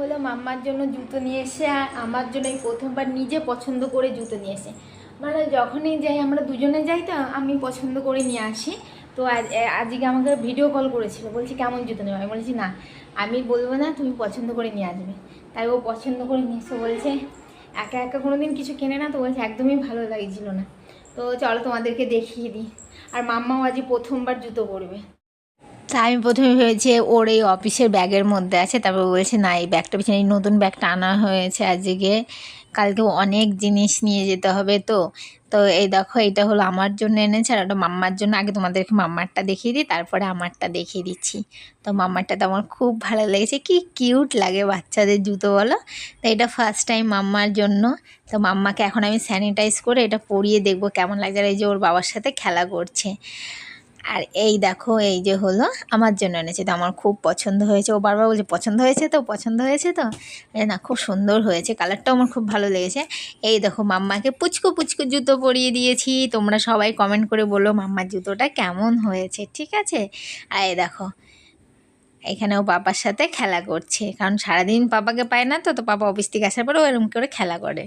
হলো মাম্মার জন্য জুতো নিয়ে এসে আর আমার জন্য এই প্রথমবার নিজে পছন্দ করে জুতো নিয়ে এসে। মানে যখনই যাই, আমরা দুজনে যাই তো, আমি পছন্দ করে নিয়ে আসি। তো আজ আজকে আমাকে ভিডিও কল করেছিল, বলছি কেমন জুতো নেবে? আমি বলেছি, না, আমি বলব না, তুমি পছন্দ করে নিয়ে আসবে। তাই ও পছন্দ করে নিয়ে এসে বলছে, একা একা কোনো দিন কিছু কেনে না? তো বলছে, একদমই ভালো লাগছিল না। তো চলো তোমাদেরকে দেখিয়ে দিই। আর মাম্মাও আজকে প্রথমবার জুতো পরবে। তা আমি প্রথমে ভেবেছি ওর এই অফিসের ব্যাগের মধ্যে আছে, তারপর বলছে, না, এই ব্যাগটা পিছনে এই নতুন ব্যাগটা আনা হয়েছে আজকে। কালকে অনেক জিনিস নিয়ে যেতে হবে তো। তো এই দেখো, এটা হলো আমার জন্য এনেছে আর ওটা মাম্মার জন্য। আগে তোমাদেরকে মাম্মারটা দেখিয়ে দিই, তারপরে আমারটা দেখিয়ে দিচ্ছি। তো মাম্মারটা তো আমার খুব ভালো লেগেছে। কি কিউট লাগে বাচ্চাদের জুতো বলো। তো এটা ফার্স্ট টাইম মাম্মার জন্য। তো মাম্মাকে এখন আমি স্যানিটাইজ করে এটা পরিয়ে দেখব কেমন লাগছে আর এই যে ওর বাবার সাথে খেলা করছে। আর এই দেখো, এই যে হলো আমার জন্য এনেছে। তো আমার খুব পছন্দ হয়েছে। ও বারবার বলছে, পছন্দ হয়েছে তো? পছন্দ হয়েছে তো? না, খুব সুন্দর হয়েছে। কালারটাও আমার খুব ভালো লেগেছে। এই দেখো, মাম্মাকে পুচকু পুচকু জুতো পরিয়ে দিয়েছি। তোমরা সবাই কমেন্ট করে বলো মাম্মার জুতোটা কেমন হয়েছে, ঠিক আছে? আর এই দেখো, এখানে ও পাপার সাথে খেলা করছে। কারণ সারাদিন পাপাকে পায় না তো তো পাপা অফিস থেকে আসার পরে ও এরকম করে খেলা করে।